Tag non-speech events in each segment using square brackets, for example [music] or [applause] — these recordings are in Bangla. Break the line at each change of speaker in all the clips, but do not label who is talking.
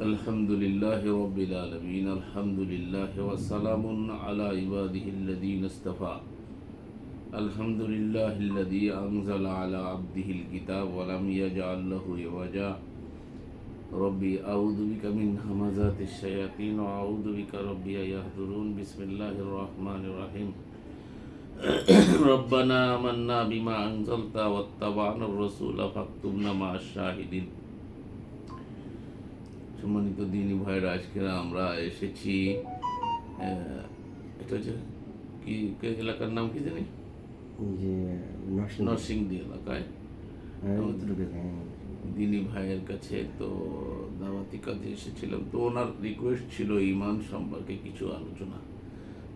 الحمد لله رب العالمين الحمد لله وسلام على عباده الذين اصطفى الحمد لله الذي أنزل على عبده الكتاب ولم يجعل له عوجا ربي أعوذ بك من همزات الشياطين وأعوذ بك ربي أن يحضرون بسم الله الرحمن الرحيم ربنا آمنا بما أنزلت واتبعنا الرسول فاكتبنا مع الشاهدين সম্মানিত দিনী ভাইরা আজকে আমরা এসেছি এটা হচ্ছে কি এলাকার নাম কি জানি?
যে
নরসিংদী। এলাকায়।
হ্যাঁ, হ্যাঁ।
দিনী ভাইয়ের কাছে তো দাওয়াতি কাজে এসেছিলাম। তো ওনার রিকোয়েস্ট ছিল ইমান সম্পর্কে কিছু আলোচনা।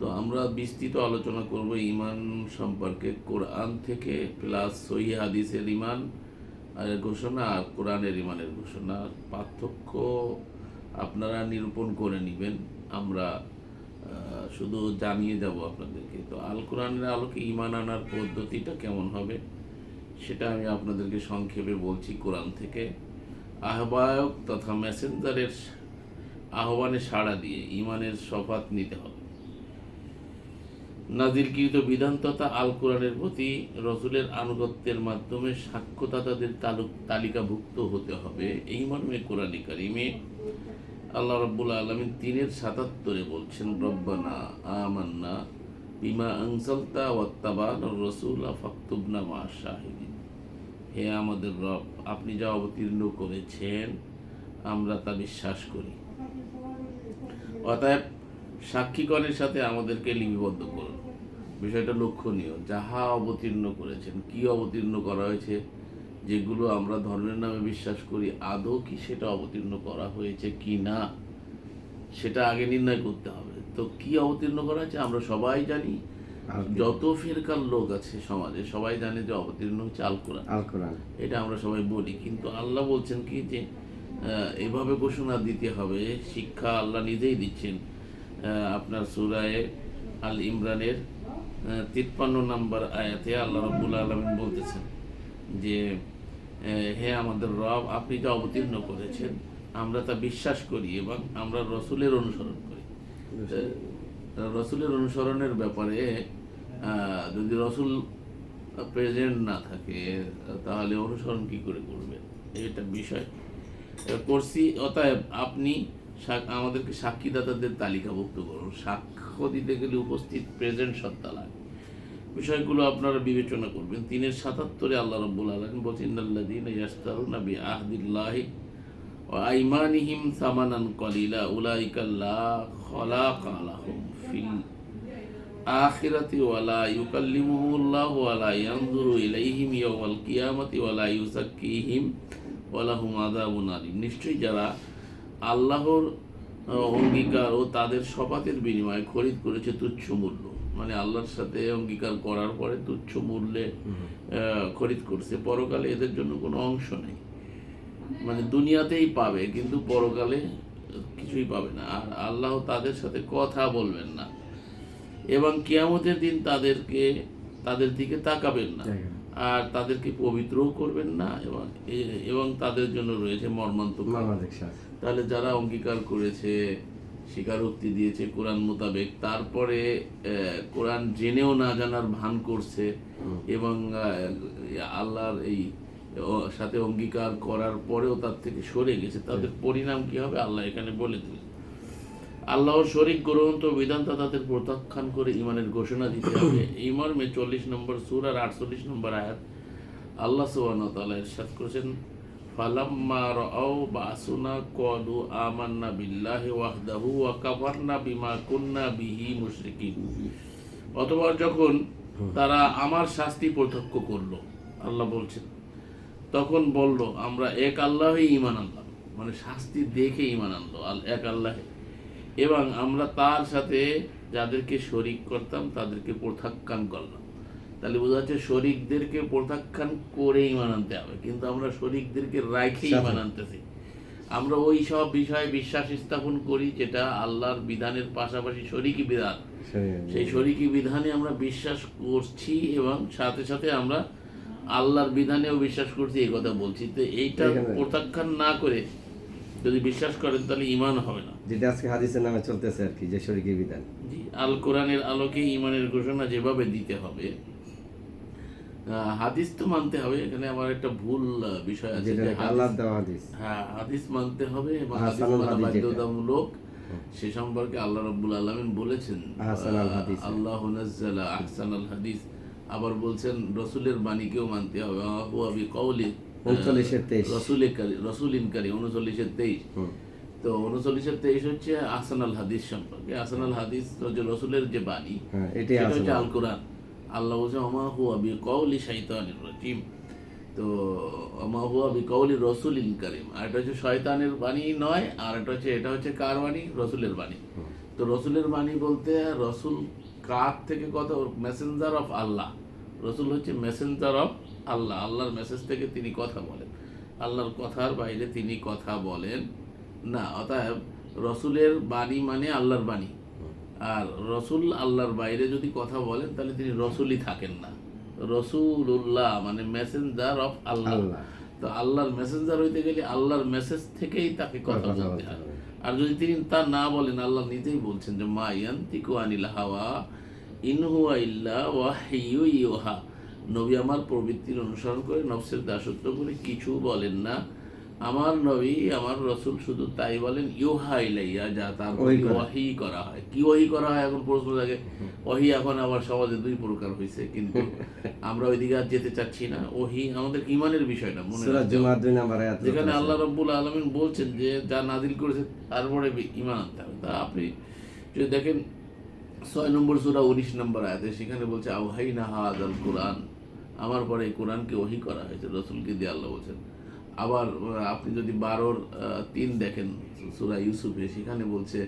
তো আমরা বিস্তৃত আলোচনা করব ইমান সম্পর্কে। কোরআন থেকে প্লাস সহি হাদিসের ইমান ঘোষণা, কোরআনের ইমানের ঘোষণা, পার্থক্য আপনারা নিরূপণ করে নেবেন। আমরা শুধু জানিয়ে যাব আপনাদেরকে। তো আল কোরআনের আলোকে ইমান আনার পদ্ধতিটা কেমন হবে, সেটা আমি আপনাদেরকে সংক্ষেপে বলছি কোরআন থেকে। আহ্বায়ক তথা মেসেঞ্জারের আহ্বানে সাড়া দিয়ে ইমানের শপথ নিতে হবে। নাজিলকৃত বিধান তথা আল কোরআনের প্রতি রসুলের আনুগত্যের মাধ্যমে সাক্ষ্যদাতাদের তালুক তালিকাভুক্ত হতে হবে। এই মর্মে কোরআনী কারিমে আল্লাহ রব্বুল আলমিন তিনের সাতাত্তরে বলছেন, রব্বানা আমান্না বিমা আনসালতা ওয়াত্তাবান রসুল ফাক্তুবনা মা শাহিদিন। হে আমাদের রব, আপনি যা অবতীর্ণ করেছেন, আমরা তা বিশ্বাস করি। অতএব সাক্ষীগণের সাথে আমাদেরকে লিপিবদ্ধ করুন। বিষয়টা লক্ষণীয়। যাহা অবতীর্ণ করেছেন কি অবতীর্ণ করা হয়েছে যেগুলো আমরা ধর্মের নামে বিশ্বাস করি আদৌ কি সেটা অবতীর্ণ করা হয়েছে কি না সেটা আগে নির্ণয় করতে হবে। তো কি অবতীর্ণ করা হয়েছে আমরা সবাই জানি। যত ফেরকার লোক আছে সমাজে সবাই জানে যে অবতীর্ণ হচ্ছে আল কোরআন।
আল কোরআন
এটা আমরা সবাই বলি। কিন্তু আল্লাহ বলছেন কি যে এভাবে ঘোষণা দিতে হবে শিক্ষা আল্লাহ নিজেই দিচ্ছেন। আপনার সুরায় আল ইমরানের তিপ্পান্ন নম্বর আয়াতে আল্লাহ রব্বুল আলমিন বলতেছেন যে হে আমাদের রব, আপনি যা অবতীর্ণ করেছেন, আমরা তা বিশ্বাস করি এবং আমরা রসুলের অনুসরণ করি। রসুলের অনুসরণের ব্যাপারে যদি রসুল প্রেজেন্ট না থাকে, তাহলে অনুসরণ কি করে করবেন? এটা বিষয়। করছি, অতএব আপনি আমাদেরকে সাক্ষীদাতাদের তালিকাভুক্ত করুন। সাক্ষ্য দিতে গেলে উপস্থিত প্রেজেন্ট সত্তা লাগে বিষয়গুলো আপনারা বিবেচনা করবেন। তিনের সাতাত্তরে আল্লাহ রব্বুল আলম বলছেন ইয়াস্তারুনা বি আহদিল্লাহি ওয়া আইমানিহিম সামানান কলিলা উলাইকাল্লা খলাক আলাহুম ফিল আখিরাতি ওয়ালা ইউকাল্লিমুহুল্লাহ ওয়ালা ইয়ানজুরু ইলাইহিম ইয়াওমাল কিয়ামাতি ওয়ালা ইউযাক্কিহিম ওয়ালা হুম আযাবুন আলীম। নিশ্চয়ই যারা আল্লাহর অঙ্গীকার ও তাদের শপথের বিনিময়ে খরিদ করেছে তুচ্ছ মূল্য। মানে আল্লাহর সাথে অঙ্গীকার করার পরে তুচ্ছ মূল্যে খরিদ করছে। পরকালে এদের জন্য কোনো অংশ নেই। মানে দুনিয়াতেই পাবে কিন্তু পরকালে কিছুই পাবে না। আর আল্লাহ তাদের সাথে কথা বলবেন না। এবং কিয়ামতের দিন তাদেরকে তাদের দিকে তাকাবেন না। আর তাদেরকে পবিত্রও করবেন না এবং এবং তাদের জন্য রয়েছে মর্মান্তক তাহলে যারা অঙ্গীকার করেছে স্বীকারোক্তি দিয়েছে কোরআন মোতাবেক। তারপরে কোরআন জেনেও না জানার ভান করছে এবং আল্লাহর এই সাথে অঙ্গীকার করার পরেও তার থেকে সরে গেছে। তাদের পরিণাম কি হবে? আল্লাহ এখানে বলে দিলেন আল্লাহ শরিক গ্রহণ গ্রন্থ বিধানটা তাদের প্রত্যাখ্যান করে ইমানের ঘোষণা দিতে হবে। [coughs] এই মর্মে চল্লিশ নম্বর সুর আর আটচল্লিশ নম্বর আয়াত আল্লাহ সুবাহ তাআলা ইরশাদ করেছেন ফালাম্মা রাআও বাসুনা ক্বালু আমান্না বিল্লাহি ওয়াহদাহু ওয়া কাফারনা বিমা কুন্না বিহি মুশরিকিন অতঃপর যখন তারা আমার শাস্তি প্রত্যক্ষ করল, আল্লাহ বলছেন, তখন বলল, আমরা এক আল্লাহই ঈমান আনলাম। মানে শাস্তি দেখে ইমান আনলো এক আল্লাহে। এবং আমরা তার সাথে যাদেরকে শরিক করতাম, তাদেরকে প্রত্যাখ্যান করলাম। তাহলে বোঝা যাচ্ছে শরিকদেরকে প্রত্যাখ্যান করে ইমান আনতে হবে। কিন্তু আমরা শরিকদেরকে রাখে ইমান আনতেছি। আমরা ওই সব বিষয়ে বিশ্বাস স্থাপন করি যেটা আল্লাহর বিধানের পাশাপাশি শরিকি বিধান। সেই। শরিকি বিধানে আমরা বিশ্বাস করছি এবং সাথে সাথে আমরা আল্লাহর বিধানেও বিশ্বাস করছি এই কথা বলছি। তো এইটা প্রত্যাখ্যান না করে যদি বিশ্বাস করেন তাহলে ইমান হবে না।
যেটা আজকে হাদিসের নামে চলতেছে আর কি যে শরীকে বিধান।
জি আল কোরআনের আলোকে ইমানের ঘোষণা যেভাবে দিতে হবে হাদিস তো মানতে হবে এখানে আমার একটা ভুল বিষয় আছে যে হাদিস- হ্যাঁ হাদিস মানতে হবে এবং হাদিস মানা বাধ্যতামূলক। সে সম্পর্কে আল্লাহ রাব্বুল আলামিন বলেছেন আল্লাহ নাজ্জালা আহসানাল হাদিস। আবার বলছেন রসুলের বাণীকেও মানতে হবে। হুয়া
উনচল্লিশের তেইশ।
তো উনচল্লিশের তেইশ হচ্ছে আহসানাল হাদিস সম্পর্কে। আহসানাল হাদিস রসুলের যে বাণী
হ্যাঁ
সেটা হচ্ছে আল কোরআন আল্লাহ বলছে অমা হুয়া বি কওলি শাইতানির রাজিম। তো অমা হুয়া বি কওলি রসুলিন কারিম। আর এটা হচ্ছে শয়তানের বাণী নয়, আর এটা হচ্ছে এটা হচ্ছে কার বাণী? রসুলের বাণী। তো রসুলের বাণী বলতে, রসুল কার থেকে কথা মেসেঞ্জার অফ আল্লাহ। রসুল হচ্ছে মেসেঞ্জার অফ আল্লাহ। আল্লাহর মেসেজ থেকে তিনি কথা বলেন। আল্লাহর কথার বাইরে তিনি কথা বলেন না। অতএব রসুলের বাণী মানে আল্লাহর বাণী। আর রসুল আল্লাহর বাইরে যদি কথা বলেন তাহলে তিনি রসুলই থাকেন না। রসুল্লাহ মানে মেসেঞ্জার অফ আল্লাহ। তো আল্লাহর মেসেঞ্জার হইতে গেলে আল্লাহর মেসেজ থেকেই তাকে কথা বলতে হয়। আর যদি তিনি তা না বলেন আল্লাহ নিজেই বলছেন যে মা ইয়ান্তিকু আনিল হাওয়া ইনহুয়া ইল্লা ওয়াহিয়ু ইউহা। নবী আমার প্রবৃত্তির অনুসরণ করে নফসের দাসত্ব করে কিছু বলেন না। আমার নবী আমার রসুল শুধু তাই বলেন ইউহা ইলাইয়া যা তার
ওহী করা।
হয়। কি ওহি করা হয়? এখন প্রশ্ন থাকে ওহি এখন আবার সমাজে দুই প্রকার হয়েছে কিন্তু [laughs] আমরা ওইদিকে আর যেতে চাচ্ছি না। ওহি আমাদের ইমানের বিষয়টা মনে যেখানে আল্লাহ রব্বুল আলমিন বলছেন যে যা নাদিল করেছে তারপরে ইমান আনতে হবে। তা আপনি যদি দেখেন ছয় নম্বর সুরা উনিশ নম্বর আয়াতে সেখানে বলছে আউহাই না হাজ আল কোরআন। আমার পরে এই কোরআনকে ওহি করা হয়েছে রসুলকে দিয়ে আল্লাহ বলছেন আবার আপনি যদি বারোর তিন দেখেন সুরা ইউসুফে সেখানে বলছে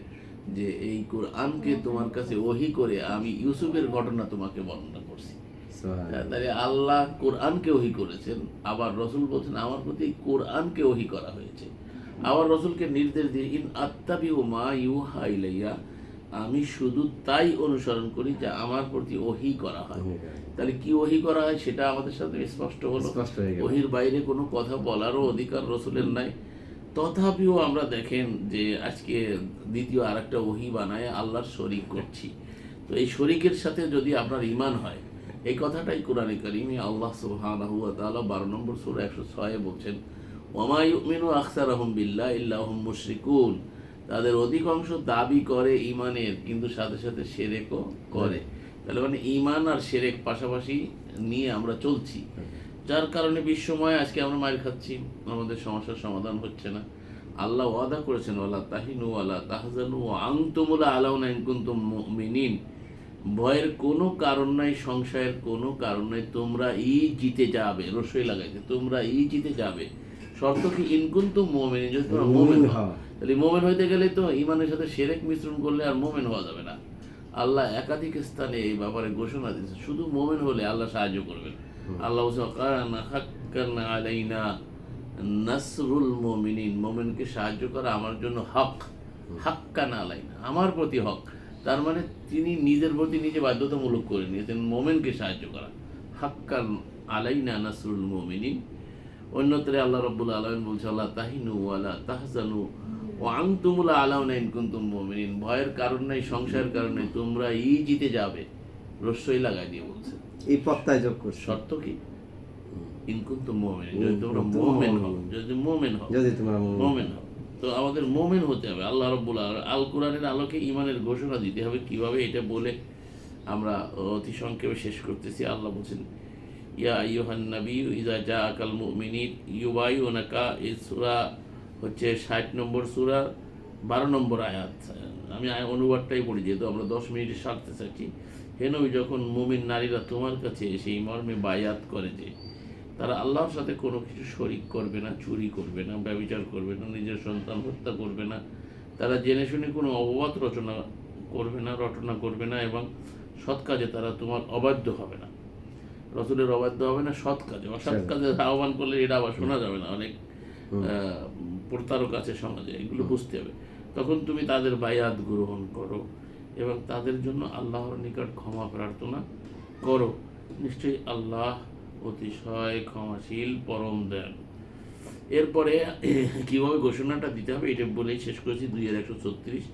যে এই কোরআনকে তোমার কাছে ওহি করে আমি ইউসুফের ঘটনা তোমাকে বর্ণনা করছি। তাহলে আল্লাহ কোরআনকে ওহি করেছেন আবার রসুল বলছেন আমার প্রতি কোরআনকে ওহি করা হয়েছে আবার রসুলকে নির্দেশ দিয়ে ইন আত্তাবি ও মা ইউহা ইলাইয়া আমি শুধু তাই অনুসরণ করি যা আমার প্রতি ওহি করা হয়। তাহলে কি ওহি করা হয় সেটা আমাদের সাথে স্পষ্ট হলো। ওহির বাইরে কোনো কথা বলারও অধিকার রসুলের নাই। তথাপিও আমরা দেখেন যে আজকে দ্বিতীয় আরেকটা ওহি বানায় আল্লাহর শরিক করছি। তো এই শরিকের সাথে যদি আপনার ইমান হয় এই কথাটাই কোরআনে কারিমে আল্লাহ সুবহানাহু ওয়া তাআলা 12 নম্বর সূরা 106 বলছেন ওমা ইউমিনু আকসারহুম বিল্লাহ ইল্লাহুম মুশরিকুন। তাদের অধিকাংশ দাবি করে ইমানের কিন্তু সাথে সাথে সেরেকও করে। তাহলে মানে ইমান আর সেরেক পাশাপাশি নিয়ে আমরা চলছি। যার কারণে বিশ্বময় আজকে আমরা মার খাচ্ছি, আমাদের সমস্যার সমাধান হচ্ছে না। আল্লাহ ওয়াদা করেছেন, ওয়ালা তাহিনু ওয়ালা তাহজানু আনতুমুলা আলাউনা ইন কুনতুম মুমিনিন। ভয়ের কোনো কারণ নাই, সংশয়ের কোনো কারণ নাই, তোমরা ই জিতে যাবে, রসই লাগাইছে, তোমরা ই জিতে যাবে। শর্ত কি ইনকুন্তু মোমেন যদি তোমরা মোমেন হও। তাহলে মোমেন হইতে গেলে তো ইমানের সাথে সেরেক মিশ্রণ করলে আর মোমেন হওয়া যাবে না। আল্লাহ একাধিক স্থানে এই ব্যাপারে ঘোষণা দিয়েছে। শুধু মোমেন হলে আল্লাহ সাহায্য করবেন। আল্লাহ বলছে, "কানা আলাইনা নাসরুল মুমিনিন। মোমেনকে সাহায্য করা আমার জন্য হক। হাক্কান আলাইনা আমার প্রতি হক। তার মানে তিনি নিজের প্রতি নিজে বাধ্যতামূলক করে নিয়েছেন মোমেনকে সাহায্য করা। হাক্কান আলাইনা নাসরুল মুমিনিন। অন্যত্রে আল্লাহ রব্বুল আলমিন বলছে আল্লাহ তাহিনু তাহজানু ও আংতুমুলা আলাউনা কুনতুম ভয়ের কারণ নাই সংশয়ের কারণ নাই তোমরা ই জিতে যাবে। রস্যই লাগাই দিয়ে বলছে।
এই যোগ করছে।
শর্ত কি? ইনকুন্তু মোমেন যদি তোমরা মোমেন হও যদি মোমেন হও
যদি তোমরা মোমেন
হও। তো আমাদের মোমেন হতে হবে। আল্লাহ রব্বুল আল- আল কোরআনের আলোকে ইমানের ঘোষণা দিতে হবে। কীভাবে এটা বলে আমরা অতি সংক্ষেপে শেষ করতেছি। আল্লাহ বলছেন ইয়া ইউহান নবী ইজা জা আকাল মুমিনিন, ইউবাইউনাকা, এই সূরা হচ্ছে ষাট নম্বর সূরা, বারো নম্বর আয়াত। আমি অনুবাদটাই পড়ি, যেহেতু আমরা দশ মিনিটে সারতে চাচ্ছি হে নবী, যখন মুমিন নারীরা তোমার কাছে এসে এই মর্মে বায়াত করে যে, তারা আল্লাহর সাথে কোনো কিছু শরিক করবে না, চুরি করবে না ব্যবচার করবে না, নিজের সন্তান হত্যা করবে না, তারা জেনে শুনে কোনো অপবাদ রচনা করবে না, রটনা করবে না, এবং সৎ কাজে তারা তোমার অবাধ্য হবে না। রসুলের অবাধ্য হবে না সৎ কাজে। অসৎ কাজে আহ্বান করলে এটা আবার শোনা যাবে না অনেক প্রতারক আছে সমাজে এগুলো বুঝতে হবে। তখন তুমি তাদের বায়াত গ্রহণ করো এবং তাদের জন্য আল্লাহর নিকট ক্ষমা প্রার্থনা করো। নিশ্চয়ই আল্লাহ অতিশয় ক্ষমাশীল পরম দয়ালু। এরপরে কীভাবে ঘোষণাটা দিতে হবে এটা বলেই শেষ করেছি দুই হাজার একশো ছত্রিশ।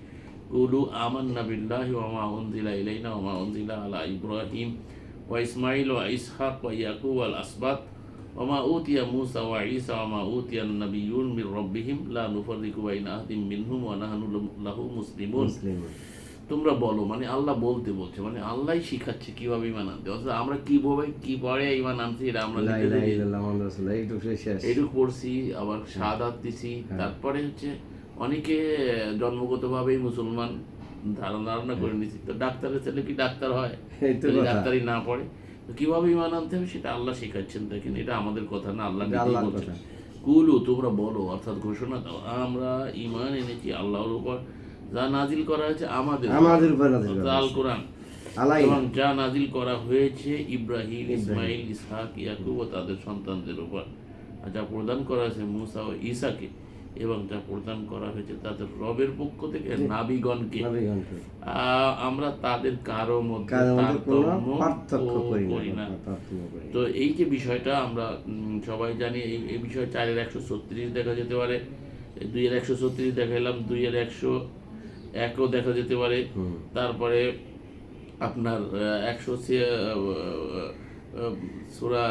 কুলু আমান নাবিল্লাহ ওমা উনজিলা ইলাইনা ওমা উনজিলা আলা ইব্রাহিম। ওয়া ইসমাইল ওয়া ইসহাক ওয়া ইয়াকুব আল আসবাত ওমা উতিয়া মুসা ওয়া ঈসা ওমা উতিয়া নবিয়ুন মির রব্বিহিম লা নুফাররিকু বাইনা আহাদিম মিনহুম ওয়া নাহনু লাহু মুসলিমুন তোমরা বলো মানে আল্লাহ বলতে বলছে মানে আল্লাহই শিখাচ্ছে কীভাবে ইমান আনতে। অথচ আমরা কীভাবে কি পরে ইমান আনছি এটা আমরা
এইটুকু
পড়ছি আবার শাহাদাত দিছি।
হ্যাঁ।
তারপরে হচ্ছে অনেকে জন্মগতভাবেই মুসলমান। ধারণা করে তো ডাক্তারের ছেলে কি ডাক্তার হয়?
এই তো
যদি
কথা।
ডাক্তারি না পড়ে কীভাবে ইমান আনতে হবে সেটা আল্লাহ শেখাচ্ছেন। দেখেন এটা আমাদের কথা না আল্লাহ বলছেন। কুলু তোমরা বলো অর্থাৎ ঘোষণা দাও আমরা ইমান এনেছি আল্লাহর উপর। যা নাজিল করা হয়েছে আমাদের
আমাদের উপর নাজিল
আল কোরআন। এবং যা নাজিল করা হয়েছে ইব্রাহিম। ইসমাইল ইসহাক ইয়াকুব ও তাদের সন্তানদের উপর। আর যা প্রদান করা হয়েছে মুসা ও ঈসাকে এবং যা প্রদান করা হয়েছে তাদের রবের পক্ষ থেকে নাবিগণকে। আমরা তাদের কারও মধ্যে
না।
তো এই যে বিষয়টা আমরা সবাই জানি এই এই বিষয়ে চারের একশো ছত্রিশ দেখা যেতে পারে দুইয়ের একশো ছত্রিশ দেখাইলাম দুইয়ের একশো একও দেখা যেতে পারে। তারপরে আপনার একশো সুরা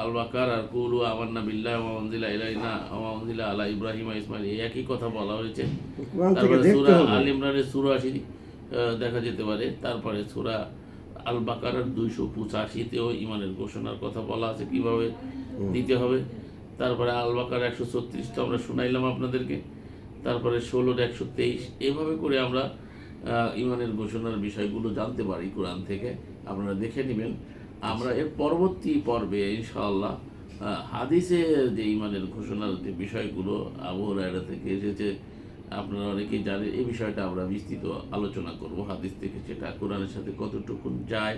আল বাকার আর কুলু আমান্না বিল্লাহ ওয়ামজিলা ইলাইনা ওয়ামজিলা আলা ইব্রাহিম ইসমাইল এই একই কথা বলা হয়েছে। তারপরে সুরা আল ইমরানের সুরাশি দেখা যেতে পারে। তারপরে সুরা আল বাকারার দুইশো পঁচাশিতেও ইমানের ঘোষণার কথা বলা আছে কীভাবে দিতে হবে। তারপরে আল বাকার একশো ছত্রিশ তো আমরা শুনাইলাম আপনাদেরকে। তারপরে ষোলোর একশো তেইশ এভাবে করে আমরা ইমানের ঘোষণার বিষয়গুলো জানতে পারি কোরআন থেকে। আপনারা দেখে নেবেন। আমরা এর পরবর্তী পর্বে ইনশাআল্লাহ হাদিসে যে ইমানের ঘোষণার যে বিষয়গুলো আবহাওয়া থেকে এসেছে আপনারা অনেকেই জানেন এই বিষয়টা আমরা বিস্তৃত আলোচনা করব হাদিস থেকে সেটা কোরআনের সাথে কতটুকু যায়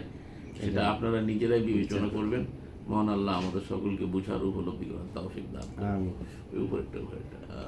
সেটা আপনারা নিজেরাই বিবেচনা করবেন। মহান আল্লাহ আমাদের সকলকে বুঝার উপলব্ধি করার তৌফিক দান উপরেরটা উপরেরটা